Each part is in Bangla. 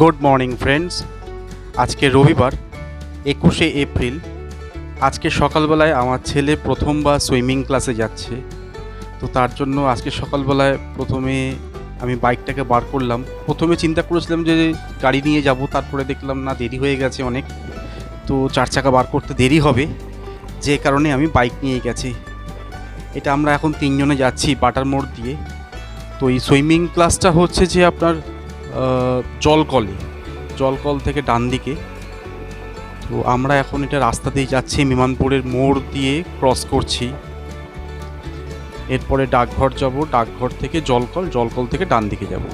গুড মর্নিং ফ্রেন্ডস আজকে রবিবার, একুশে এপ্রিল। আজকে সকালবেলায় আমার ছেলে প্রথমবার সুইমিং ক্লাসে যাচ্ছে। তো তার জন্য আজকে সকালবেলায় প্রথমে আমি বাইকটাকে বার করলাম। প্রথমে চিন্তা করেছিলাম যে গাড়ি নিয়ে যাব, তারপরে দেখলাম না, দেরি হয়ে গেছে অনেক। তো চার চাকা বার করতে দেরি হবে, যে কারণে আমি বাইক নিয়ে গেছি। এটা আমরা এখন তিনজনে যাচ্ছি বাটার মোড় দিয়ে। তো এই সুইমিং ক্লাসটা হচ্ছে যে আপনার জলকলে, জলকল থেকে ডান দিকে। তো আমরা এখন এটা রাস্তা দিয়ে যাচ্ছি, মিমানপুরের মোড় দিয়ে ক্রস করছি। এরপরে ডাকঘর যাব, ডাকঘর থেকে জলকল জলকল থেকে ডান দিকে যাব।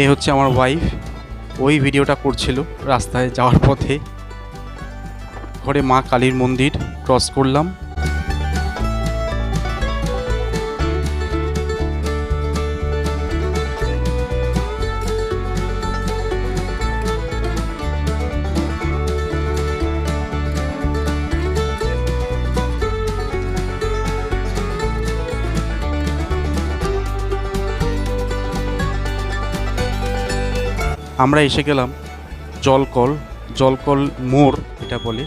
এই হচ্ছে আমার ওয়াইফ ওই ভিডিওটা করছিল রাস্তায় যাওয়ার পথে। ঘরে মা কালীর মন্দির ক্রস করলাম। আমরা এসে গেলাম জলকল জলকল মোড়, এটা বলে।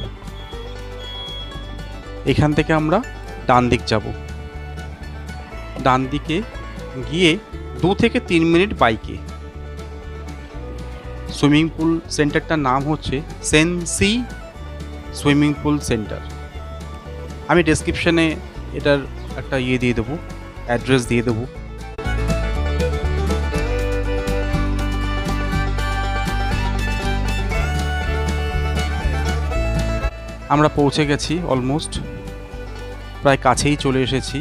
এখান থেকে আমরা ডান দিক যাব। ডান দিকে গিয়ে দু থেকে তিন মিনিট বাইকে। সুইমিং পুল সেন্টারটার নাম হচ্ছে সেন্সি সুইমিং পুল সেন্টার। আমি ডেসক্রিপশানে এটার একটা ইয়ে দিয়ে দেবো, অ্যাড্রেস দিয়ে দেবো। আমরা পৌঁছে গেছি অলমোস্ট প্রায় কাছেই চলে এসেছি।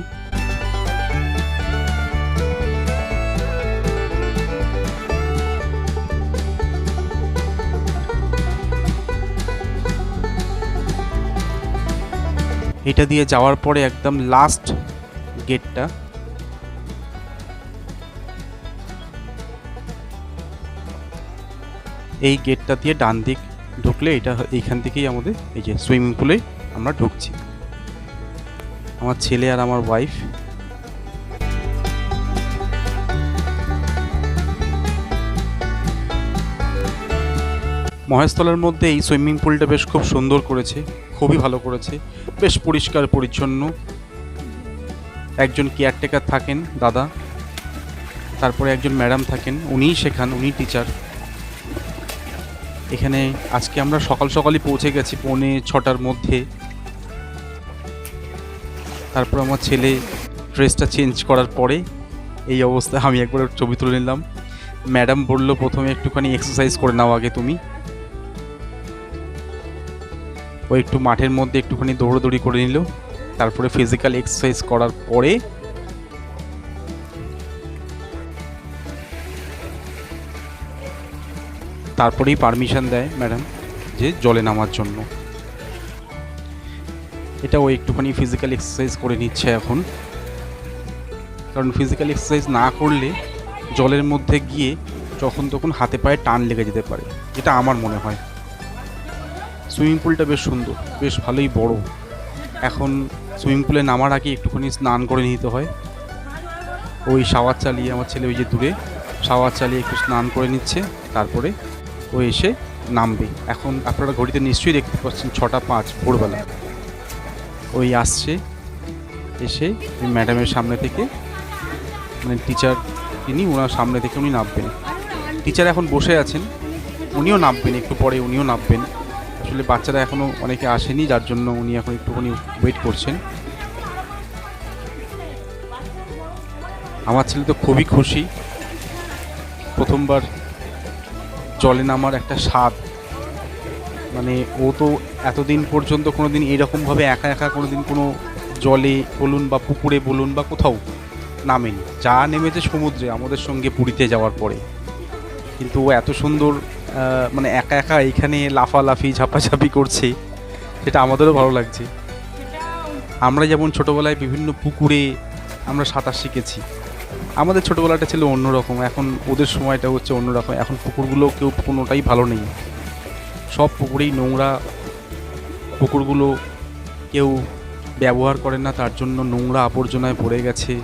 এটা দিয়ে যাওয়ার পরে একদম লাস্ট গেটটা এই গেটটা দিয়ে ডান দিক ঢুকলে এটা এইখান থেকেই আমাদের এই যে সুইমিং পুলে আমরা ঢুকছি। আমার ছেলে আর আমার ওয়াইফ মহেশতলার মধ্যে এই সুইমিং পুলটা বেশ খুব সুন্দর করেছে, খুবই ভালো করেছে, বেশ পরিষ্কার, পরিচ্ছন্ন। একজন কেয়ারটেকার থাকেন, দাদা। তারপরে একজন ম্যাডাম থাকেন, উনিই শেখান উনি টিচার এখানে আজকে আমরা সকাল সকালই পৌঁছে গেছি পৌনে ছটার মধ্যে। তারপর আমার ছেলে ড্রেসটা চেঞ্জ করার পরে এই অবস্থায় আমি একবার ছবি তুলে নিলাম। ম্যাডাম বলল, প্রথমে একটুখানি এক্সারসাইজ করে নাও আগে তুমি। ও একটু মাঠের মধ্যে একটুখানি দৌড়োদৌড়ি করে নিল। তারপরে ফিজিক্যাল এক্সারসাইজ করার পরে তারপরেই পারমিশন দেয় ম্যাডাম যে জলে নামার জন্য। এটা ও একটুখানি ফিজিক্যাল এক্সারসাইজ করে নিচ্ছে এখন। কারণ ফিজিক্যাল এক্সারসাইজ না করলে জলের মধ্যে গিয়ে যখন তখন হাতে পায়ে টান লেগে যেতে পারে। এটা আমার মনে হয়। সুইমিং পুলটা বেশ সুন্দর, বেশ ভালোই বড়। এখন সুইমিং পুলে নামার আগে একটুখানি স্নান করে নিতে হয়। ওই শাওয়ার চালিয়ে, আমার ছেলে ওই যে দূরে শাওয়ার চালিয়ে একটু স্নান করে নিচ্ছে, তারপরে ও এসে নামবে। এখন আপনারা ঘড়িতে নিশ্চয়ই দেখতে পাচ্ছেন ছটা পাঁচ ভোরবেলা। ওই আসছে, এসে ম্যাডামের সামনে থেকে মানে টিচার তিনি, ওনার সামনে থেকে উনি নামবেন। টিচার এখন বসে আছেন, উনিও নামবেন, একটু পরে উনিও নামবেন। আসলে বাচ্চারা এখনও অনেকে আসেনি, যার জন্য উনি এখন একটুখানি ওয়েট করছেন। আমার ছেলে তো খুবই খুশি। প্রথমবার জলে নামার একটা স্বাদ। মানে ও তো এতদিন পর্যন্ত কোনো দিন এরকমভাবে একা একা কোনো দিন কোনো জলে বলুন বা পুকুরে বলুন বা কোথাও নামেনি। যা নেমেছে সমুদ্রে, আমাদের সঙ্গে পুরীতে যাওয়ার পরে। কিন্তু ও এত সুন্দর মানে একা একা এখানে লাফালাফি, ঝাপাঝাপি করছে, সেটা আমাদেরও ভালো লাগছে। আমরা যেমন ছোটোবেলায় বিভিন্ন পুকুরে আমরা সাঁতার শিখেছি আমাদের ছোটোবেলাটা ছিল অন্যরকম এখন ওদের সময়টা হচ্ছে অন্যরকম এখন পুকুরগুলো কেউ কোনোটাই ভালো নেই। সব পুকুরেই নোংরা পুকুরগুলো কেউ ব্যবহার করে না তার জন্য নোংরা আবর্জনায় পড়ে গেছে।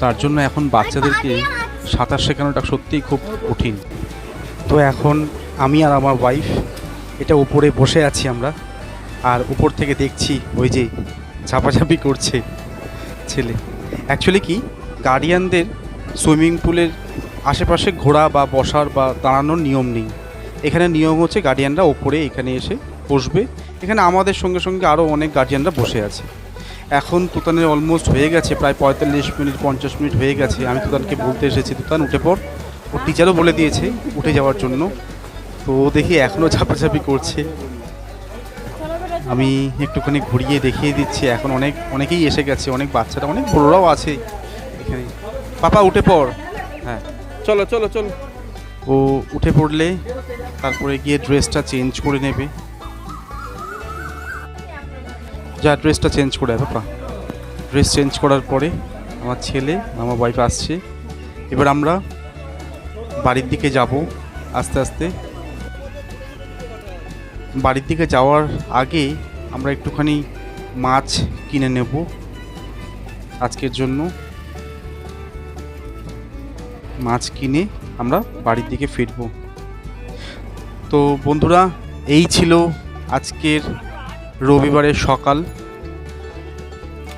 তার জন্য এখন বাচ্চাদেরকে সাঁতার শেখানোটা সত্যিই খুব কঠিন। তো এখন আমি আর আমার ওয়াইফ এটা উপরে বসে আছি আমরা আর উপর থেকে দেখছি ওই যে ঝাপাঝাপি করছে ছেলে। অ্যাকচুয়ালি কি? গার্ডিয়ানদের সুইমিং পুলের আশেপাশে ঘোরা বা বসার বা দাঁড়ানোর নিয়ম নেই। এখানে নিয়ম হচ্ছে গার্ডিয়ানরা ওপরে এখানে এসে বসবে। এখানে আমাদের সঙ্গে সঙ্গে আরও অনেক গার্ডিয়ানরা বসে আছে। এখন তুতানের অলমোস্ট হয়ে গেছে, প্রায় পঁয়তাল্লিশ মিনিট, পঞ্চাশ মিনিট হয়ে গেছে। আমি তুতানকে বলতে এসেছি, তুতান, উঠে পড়। ওর টিচারও বলে দিয়েছে উঠে যাওয়ার জন্য। তো দেখি এখনও ঝাপাঝাপি করছে। আমি একটুখানি ঘুরিয়ে দেখিয়ে দিচ্ছি। এখন অনেক অনেকেই এসে গেছে অনেক বাচ্চারা অনেক বড়রাও আছে এখানে। পাপা উঠে পড়। হ্যাঁ। চলো চলো চলো। ও উঠে পড়লে তারপরে গিয়ে ড্রেসটা চেঞ্জ করে নেবে। যা ড্রেসটা চেঞ্জ করে পাপা। ড্রেস চেঞ্জ করার পরে আমার ছেলে আমার ওয়াইফ আসছে। এবার আমরা বাড়ির দিকে যাব আস্তে আস্তে। বাড়ির দিকে যাওয়ার আগে আমরা একটুখানি মাছ কিনে নেব আজকের জন্য। মাছ কিনে আমরা বাড়ির দিকে ফিরব। তো বন্ধুরা, এই ছিল আজকের রবিবারের সকাল।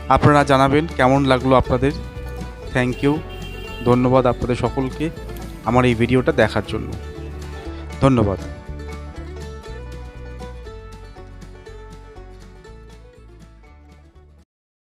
আপনারা জানাবেন কেমন লাগল আপনাদের। থ্যাংক ইউ ধন্যবাদ আপনাদের সকলকে আমার এই ভিডিওটা দেখার জন্য। ধন্যবাদ।